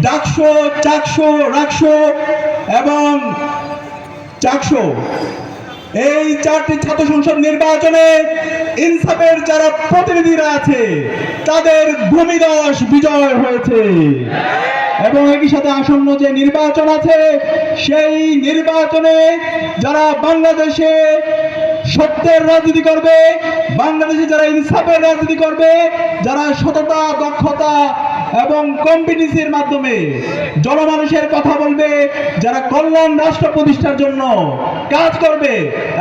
ডাকশো চাকশো রাকশো এবং চাকশো এই চারটি ছাত্র সংসদ নির্বাচনে ইনসাফের যারা প্রতিনিধিরা আছে, তাদের ভূমিদশ বিজয় হয়েছে। এবং একই সাথে আসন্ন যে নির্বাচন আছে, সেই নির্বাচনে যারা বাংলাদেশে সত্যের রাজনীতি করবে, বাংলাদেশে যারা ইনসাফের রাজনীতি করবে, যারা সততা, দক্ষতা এবং কম্পিটিসির মাধ্যমে জনমানুষের কথা বলবে যারা কল্যাণ রাষ্ট্র প্রতিষ্ঠার জন্য কাজ করবে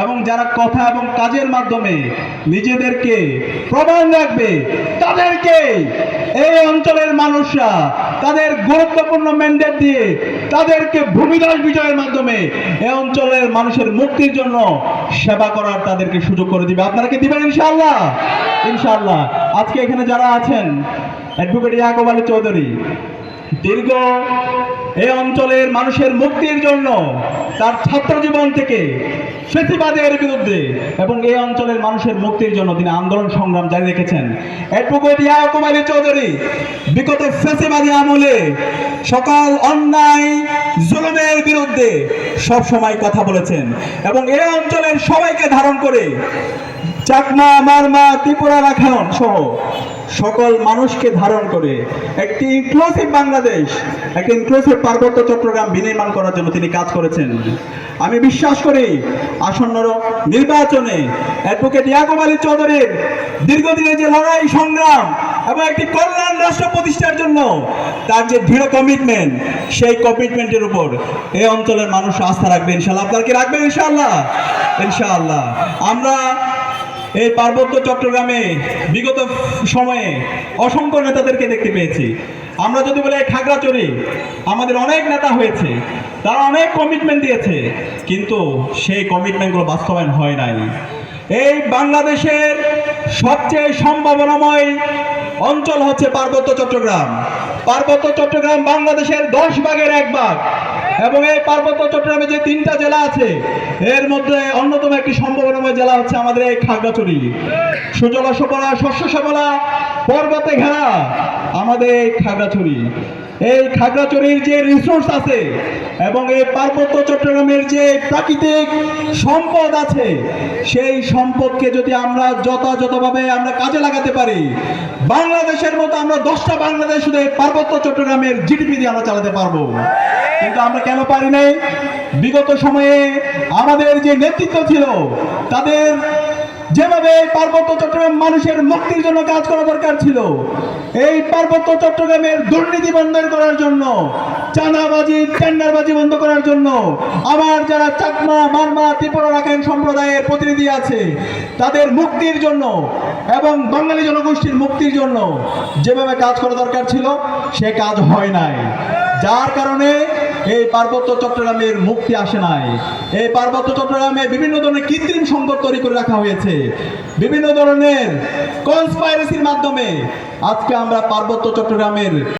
এবং যারা কথা এবং কাজের মাধ্যমে নিজেদেরকে প্রমাণ রাখবে, তাদেরকে এই অঞ্চলের মানুষরা তাদের গুরুত্বপূর্ণ ম্যান্ডেট দিয়ে তাদেরকে ভূমিদশ বিজয়ের মাধ্যমে এই অঞ্চলের মানুষের মুক্তির জন্য সেবা করার তাদেরকে সুযোগ করে দিবে। আপনারা কি দিবেন ইনশাআল্লাহ? ইনশাআল্লাহ। আজকে এখানে যারা আছেন অ্যাডভোকেট ইয়াকুব আলী চৌধুরী দীর্ঘ এই অঞ্চলের মানুষের মুক্তির জন্য তার ছাত্র জীবন থেকে ফেসিবাদের বিরুদ্ধে এবং এই অঞ্চলের মানুষের মুক্তির জন্য তিনি আন্দোলন সংগ্রাম জারি রেখেছেন। অ্যাডভোকেট ইয়াকুব আলী চৌধুরী, বিগত ফেসিবাদী আমলে সকল অন্যায়, জুলুমের বিরুদ্ধে সব সময় কথা বলেছেন এবং এই অঞ্চলের সবাইকে ধারণ করে চাকমা মারমা ত্রিপুরা রাখায়ন সহ সকল মানুষকে ধারণ করে একটি ইনক্লুসিভ বাংলাদেশ একটি ইনক্লুসিভ পার্বত্য চট্টগ্রাম বিনির্মাণ করার জন্য তিনি কাজ করেছেন। আমি বিশ্বাস করি আসন্ন নির্বাচনে অ্যাডভোকেট ইয়াকুব আলী চৌধুরীর দীর্ঘদিনের যে লড়াই, সংগ্রাম এবং একটি কল্যাণ রাষ্ট্র প্রতিষ্ঠার জন্য তার যে দৃঢ় কমিটমেন্ট সেই কমিটমেন্টের উপর এই অঞ্চলের মানুষ আস্থা রাখবে ইনশাল্লাহ। আপনারা কি রাখবেন ইনশাআল্লাহ ইনশাআল্লাহ আমরা এই পার্বত্য চট্টগ্রামে বিগত সময়ে অসংখ্য নেতাদেরকে দেখতে পেয়েছি। আমরা যদি বলি খাগড়াচড়ি আমাদের অনেক নেতা হয়েছে, তারা অনেক কমিটমেন্ট দিয়েছে, কিন্তু সেই কমিটমেন্টগুলো বাস্তবায়ন হয় নাই। এই বাংলাদেশের সবচেয়ে সম্ভাবনাময় অঞ্চল হচ্ছে পার্বত্য চট্টগ্রাম। পার্বত্য চট্টগ্রাম বাংলাদেশের দশ ভাগের এক ভাগ। এবং এই পার্বত্য চট্টগ্রামে যে তিনটা জেলা আছে, এর মধ্যে অন্যতম একটি সম্ভাবনাময় জেলা হচ্ছে আমাদের এই খাগড়াছড়ি। সুজলা সুপলা শস্য শ্যামলা পর্বতে ঘেরা আমাদের এই খাগড়াছড়ি। এই খাগড়াছড়ির যে রিসোর্স আছে এবং এই পার্বত্য চট্টগ্রামের যে প্রাকৃতিক সম্পদ আছে, সেই সম্পদকে যদি আমরা যথাযথভাবে আমরা কাজে লাগাতে পারি, বাংলাদেশের মতো আমরা দশটা বাংলাদেশ শুধু পার্বত্য চট্টগ্রামের জিডিপি দিয়ে আমরা চালাতে পারব। কিন্তু আমরা কেন পারি নাই? বিগত সময়ে আমাদের যে নেতৃত্ব ছিল, তাদের যেভাবে পার্বত্য চট্টগ্রাম মানুষের মুক্তির জন্য কাজ করা দরকার ছিল, এই পার্বত্য চট্টগ্রামের দুর্নীতি বন্ধ করার জন্য, চাঁদাবাজি, টেন্ডারবাজি বন্ধ করার জন্য আমার যারা চাকমা, মারমা, ত্রিপুরা রাখাইন সম্প্রদায়ের প্রতিনিধি আছে, তাদের মুক্তির জন্য এবং বাঙালি জনগোষ্ঠীর মুক্তির জন্য যেভাবে কাজ করা দরকার ছিল, সে কাজ হয় নাই। যার কারণে এই পার্বত্য চট্টগ্রামের মুক্তি আসে নাই। এই পার্বত্য চট্টগ্রামে বিভিন্ন ধরনের কৃত্রিম সম্পদ তৈরি করে রাখা হয়েছে। বিভিন্ন ধরনের কনস্পাইরেসির মাধ্যমে আজকে আমরা পার্বত্য চট্টগ্রামের